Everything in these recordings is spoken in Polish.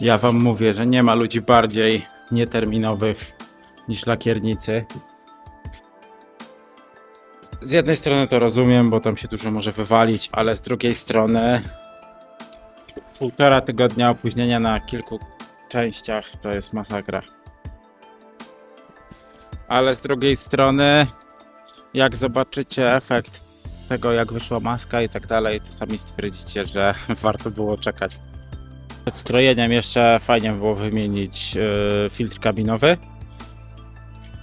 Ja wam mówię, że nie ma ludzi bardziej nieterminowych niż lakiernicy. Z jednej strony to rozumiem, bo tam się dużo może wywalić, ale z drugiej strony półtora tygodnia opóźnienia na kilku częściach to jest masakra. Ale z drugiej strony, jak zobaczycie efekt tego, jak wyszła maska i tak dalej, to sami stwierdzicie, że warto było czekać. Przed strojeniem jeszcze fajnie było wymienić yy, filtr kabinowy.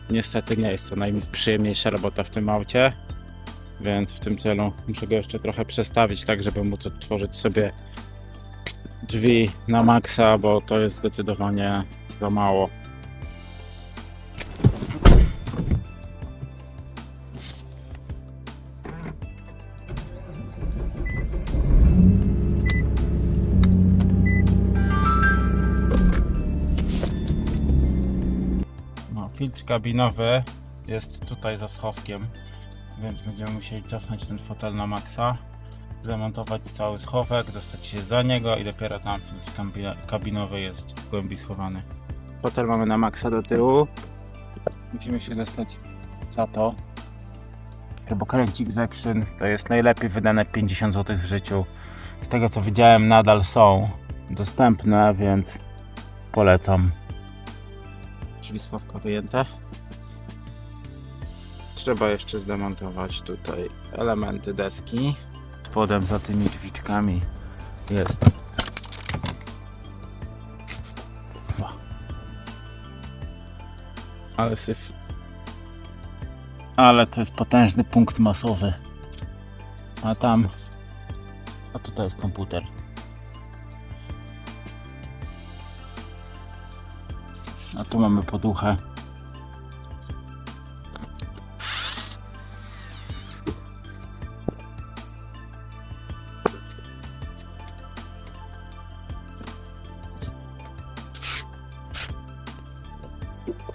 Niestety nie jest to najprzyjemniejsza robota w tym aucie, więc w tym celu muszę go jeszcze trochę przestawić, tak żeby móc otworzyć sobie drzwi na maksa, bo to jest zdecydowanie za mało. Filtr kabinowy jest tutaj za schowkiem, więc będziemy musieli cofnąć ten fotel na maksa, zamontować cały schowek, dostać się za niego i dopiero tam filtr kabi- kabinowy jest w głębi schowany. Fotel mamy na maksa do tyłu. Musimy się dostać za to. Chybokręcik z Action to jest najlepiej wydane 50 zł w życiu. Z tego co widziałem nadal są dostępne, więc polecam drzwi schowka wyjęte. Trzeba jeszcze zdemontować tutaj elementy deski. Spodem za tymi drzwiczkami jest. Ale syf. Ale to jest potężny punkt masowy. A tam. A tutaj jest komputer. A tu mamy poduchę.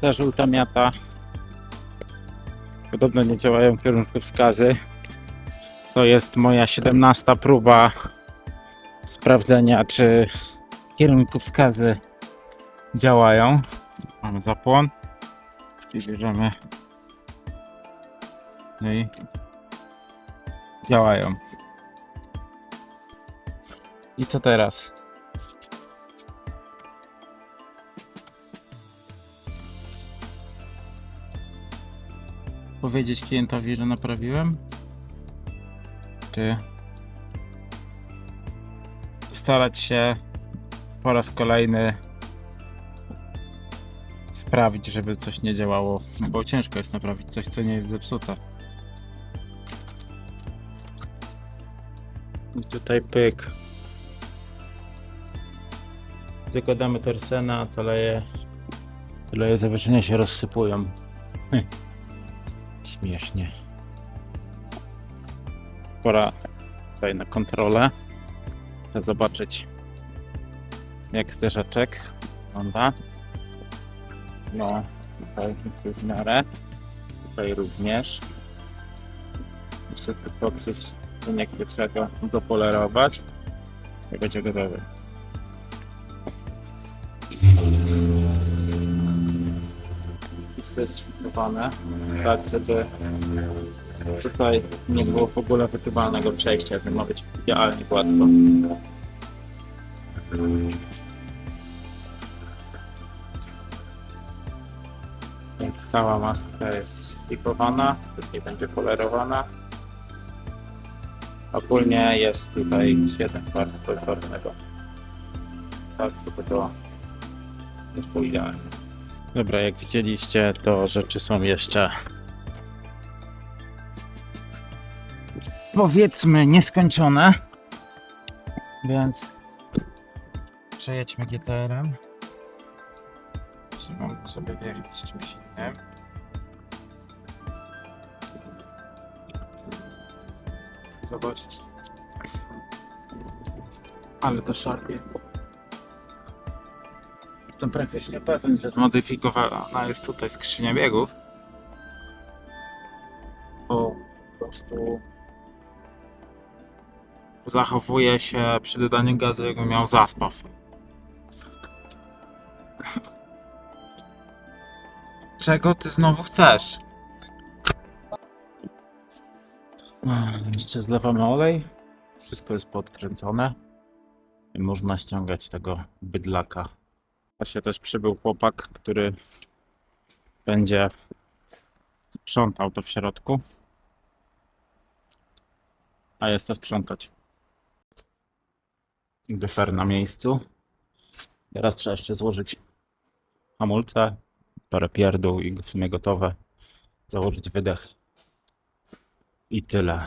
Ta żółta miata. Podobno nie działają kierunkowskazy. To jest moja 17 próba sprawdzenia, czy kierunkowskazy działają. Mamy zapłon i bierzemy. No i działają. I co teraz? Powiedzieć klientowi, że naprawiłem? Czy starać się po raz kolejny sprawić, żeby coś nie działało, bo ciężko jest naprawić coś, co nie jest zepsute. I tutaj pyk. Tylko damy torsena, to leje, to leje zawieszenia się rozsypują. Hm. Śmiesznie. Pora tutaj na kontrolę. Chcę zobaczyć jak zderzaczek wygląda. No, tutaj jest w miarę. Tutaj również. Jeszcze tylko coś, co niektóre trzeba dopolerować. I będzie gotowy. Wszystko jest przygotowane, tak żeby tutaj nie było w ogóle wykrywalnego przejścia, więc ma być idealnie gładko. Więc cała maska jest szlifowana, później będzie polerowana. Ogólnie jest tutaj 7 warstw polikornego. Tak, to było idealnie. Dobra, jak widzieliście, to rzeczy są jeszcze powiedzmy nieskończone. Więc przejedźmy GTR-em. Żebym mógł sobie wjechać z czymś innym. Zobaczcie. Ale to szarpie. Jestem praktycznie pewien, że zmodyfikowana jest tutaj skrzynia biegów. Bo po prostu zachowuje się przy dodaniu gazu, jakby miał zaspaw. Czego ty znowu chcesz? No, Jeszcze zlewamy olej. Wszystko jest podkręcone. I można ściągać tego bydlaka. Właśnie też przybył chłopak, który będzie sprzątał to w środku. A jest to sprzątać. Dyfer na miejscu. Teraz trzeba jeszcze złożyć hamulce, parę pierdół i w sumie gotowe. Założyć wydech. I tyle.